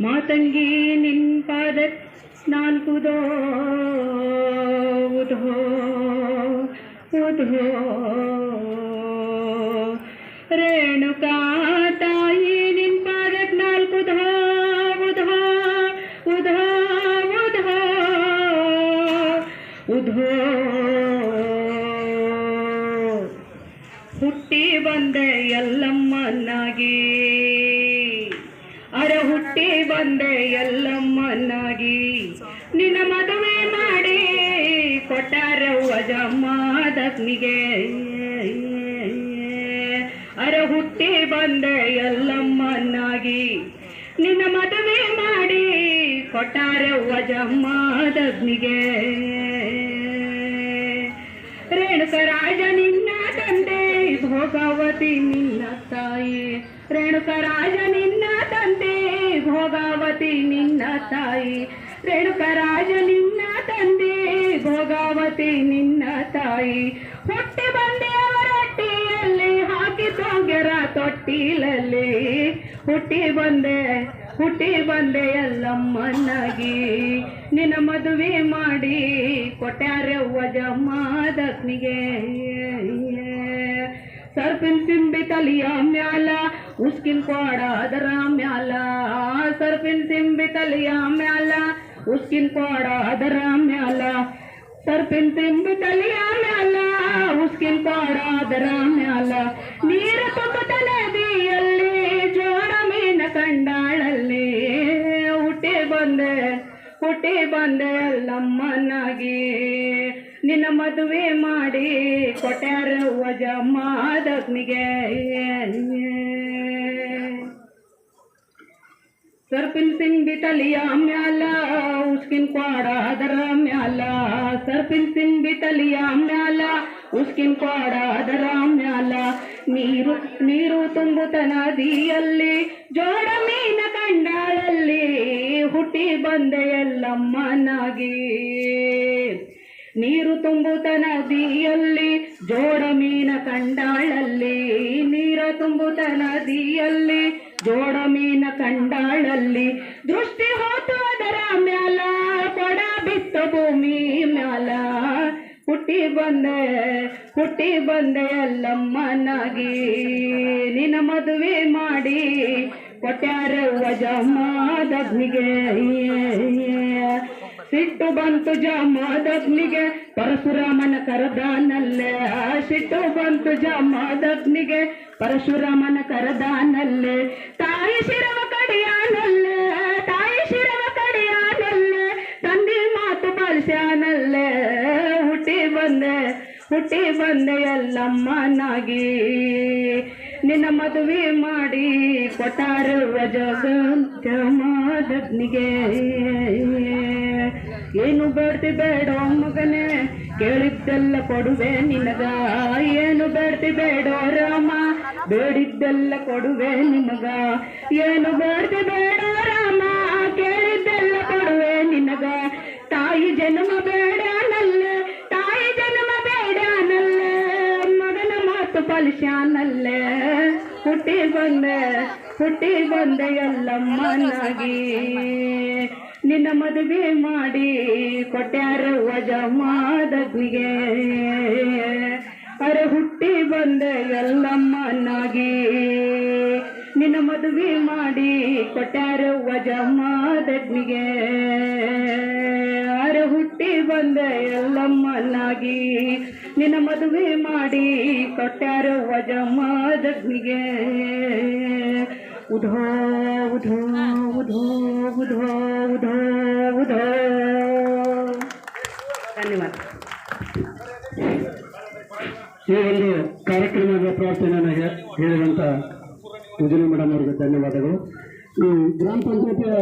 ಮಾತಂಗಿ ನಿನ್ ಪಾದ ನಾಲ್ಕುದೋ ಉಧೋ ಉಧೋ ರೇಣುಕಾ ತಾಯಿ ನಿನ್ ಪಾದಕ್ ನಾಲ್ಕು ಉಧೋ ಉಧೋ ಉಧೋ ಹುಟ್ಟಿ ಬಂದೆ ಎಲ್ಲಮ್ಮನಾಗಿ ಅರ ಹುಟ್ಟಿ ಬಂದೆ ಎಲ್ಲಮ್ಮನಾಗಿ. ನಿನ್ನ ಮದುವೆ ಮಾಡಿ ಕೊಟ್ಟಾರ ವಜಮ್ಮದಗ್ನಿಗೆ ಅರ ಹುಟ್ಟಿ ಬಂದೆ ಎಲ್ಲಮ್ಮನಾಗಿ. ನಿನ್ನ ಮದುವೆ ಮಾಡಿ ಕೊಟ್ಟಾರ ವಜಮ್ಮದಗ್ನಿಗೆ ತಾಯಿ. ರೇಣುಕರಾಜ ನಿನ್ನ ತಂದೆ, ಭೋಗಾವತಿ ನಿನ್ನ ತಾಯಿ. ಹುಟ್ಟಿ ಬಂದೆ ಅವರೊಟ್ಟಿಯಲ್ಲಿ, ಹಾಕಿ ಸೋಗ್ಯರ ತೊಟ್ಟಿಲಲ್ಲಿ. ಹುಟ್ಟಿ ಬಂದೆ ಹುಟ್ಟಿ ಬಂದೆ ಎಲ್ಲಮ್ಮನಾಗಿ ನಿನ್ನ ಮದುವೆ ಮಾಡಿ ಕೊಟ್ಟಾರೆ ವಜಮ್ಮದಗ್ನಿಗೆ ಸರ್ಪಿನ್ ಸಿಂಬಿ ತಲಿಯ ಮ್ಯಾಲ ಉಸ್ಕಿನ ಕ್ವಾಡ ಅದರ ಮ್ಯಾಲ ಸರ್ಪಿನ್ ತಿಂಬಿ ತಲಿಯ ಮ್ಯಾಲ. ಉಸ್ಕಿನ್ ಕ್ವಾಡ ಅದರ ಮ್ಯಾಲ, ಸರ್ಪಿನ್ ಸಿಂಬಿ ತಲಿಯ ಮ್ಯಾಲ. ಉಸ್ಕಿನ್ ಕ್ವಾಡ ಅದರ ಮ್ಯಾಲ. ನೀರ ತುಂಬುತ್ತ ನದಿಯಲ್ಲಿ ಜೋಡ ಮೀನ ಕಂಡಾಳಲ್ಲಿ. ಹುಟ್ಟಿ ಬಂದೆ ಹುಟ್ಟಿ ಬಂದೆ ಅಲ್ಲಮ್ಮನಾಗಿ. ನಿನ್ನ ಮದುವೆ ಮಾಡಿ ಕೊಟ್ಯಾರ ವಜಮ್ಮದಗ್ನಿಗೆ ಸರ್ಪಿನ ಸಿಂಬಿ ತಲಿಯ ಮ್ಯಾಲ, ಉಸ್ಕಿನ್ ಕ್ವಾಡ ಅದರ ಮ್ಯಾಲ. ಸರ್ಪಿನ್ ಸಿಂಬಿ ತಲಿಯ ಮ್ಯಾಲ, ಉಸ್ಕಿನ್ ಕ್ವಾಡ ಅದರ ಮ್ಯಾಲ. ನೀರು ನೀರು ತುಂಬುತ ನದಿಯಲ್ಲಿ, ಜೋಡ ಮೀನ ಕಂಡಾಳಲ್ಲಿ ಹುಟ್ಟಿ ಬಂದೆಯಲ್ಲಮ್ಮನಾಗಿ ನೀರು ತುಂಬುತ ನದಿಯಲ್ಲಿ, ಜೋಡ ಮೀನ ಕಂಡಾಳಲ್ಲಿ, ನೀರ ತುಂಬುತ ನದಿಯಲ್ಲಿ ಜೋಡ ಮೀನ ಕಂಡಾಳಲ್ಲಿ ದೃಷ್ಟಿ ಹೋತು ಅದರ ಮ್ಯಾಲ, ಕೊಡ ಬಿತ್ತ ಭೂಮಿ ಮ್ಯಾಲ. ಹುಟ್ಟಿ ಬಂದೆ ಹುಟ್ಟಿ ಬಂದೆ ಅಲ್ಲಮ್ಮನಾಗಿ. ನಿನ್ನ ಮದುವೆ ಮಾಡಿ ಕೊಟ್ಯಾರ ವಜಮ್ಮದಗ್ನಿಗೆ ಸಿಟ್ಟು ಬಂತು ಜಮದಗ್ನಿಗೆ, ಪರಶುರಾಮನ ಕರದಾನಲ್ಲೇ. ಆ ಸಿಟ್ಟು ಬಂತು ಜಮದಗ್ನಿಗೆ, ಪರಶುರಾಮನ ಕರದಾನಲ್ಲೇ. ತಾಯಿ ಶಿರವ ಕಡಿಯಾನಲ್ಲೇ, ತಾಯಿ ಶಿರವ ಕಡಿಯಾನಲ್ಲೇ. ತಂದೆ ಮಾತು ಬಳಸ್ಯಾನಲ್ಲೇ ಹುಟ್ಟಿ ಬಂದೆ ಹುಟ್ಟಿ ಬಂದೆ ಎಲ್ಲಮ್ಮನಾಗಿ. ನಿನ್ನ ಮದುವೆ ಮಾಡಿ ಕೊಟ್ಟಾರ ಜಗಂತ ಮಾದಗ್ನಿಗೆ. ಏನು ಬೇಡ್ತಿ ಬೇಡ ಮಗನೇ, ಕೇಳಿದ್ದೆಲ್ಲ ಕೊಡುವೆ ನಿನಗ. ಏನು ಬೇಡ್ತಿ ಬೇಡೋ ರಾಮ, ಬೇಡಿದ್ದೆಲ್ಲ ಕೊಡುವೆ ನಿನಗ. ಏನು ಬೇಡ್ತಿ ಬೇಡೋ ರಾಮ, ಕೇಳಿದ್ದೆಲ್ಲ ಕೊಡುವೆ ನಿನಗ. ತಾಯಿ ಜನ್ಮ ಬೇಡನಲ್ಲೇ ತಾಯಿ ಜನ್ಮ ಬೇಡನಲ್ಲೇ ಮಗನ ಮಾತು ಪಲಿಶಾನಲ್ಲೇ ಹುಟ್ಟಿ ಬಂದೆ ಹುಟ್ಟಿ ಬಂದೆ ಎಲ್ಲಮ್ಮನಾಗಿ. ನಿನ್ನ ಮದುವೆ ಮಾಡಿ ಕೊಟ್ಯಾರ ವಜಮಾದಗ್ನಿಗೆ ಅರೆ ಹುಟ್ಟಿ ಬಂದ ಎಲ್ಲಮ್ಮನಾಗಿ ನಿನ್ನ ಮದುವೆ ಮಾಡಿ ಕೊಟ್ಯಾರ ವಜಮಾದಗ್ನಿಗೆ ಅರೆ ಹುಟ್ಟಿ ಬಂದ ಎಲ್ಲಮ್ಮನಾಗಿ ನಿನ್ನ ಮದುವೆ ಮಾಡಿ ಕೊಟ್ಟಾರ ವಜಮಾದಗ್ನಿಗೆ ಉಧೋ ಉಧೋ ಉಧೋ ಉಧೋ ಉಧೋ ಉಧೋ. ಧನ್ಯವಾದ. ಈ ಒಂದು ಕಾರ್ಯಕ್ರಮದ ಪ್ರಾರ್ಥನೆಯನ್ನು ಹೇ- ಹೇಳಿದಂತ ಉಜನಿ ಮೇಡಮ್ ಅವರಿಗೆ ಧನ್ಯವಾದಗಳು. ಈ ಗ್ರಾಮ ಪಂಚಾಯತಿಯ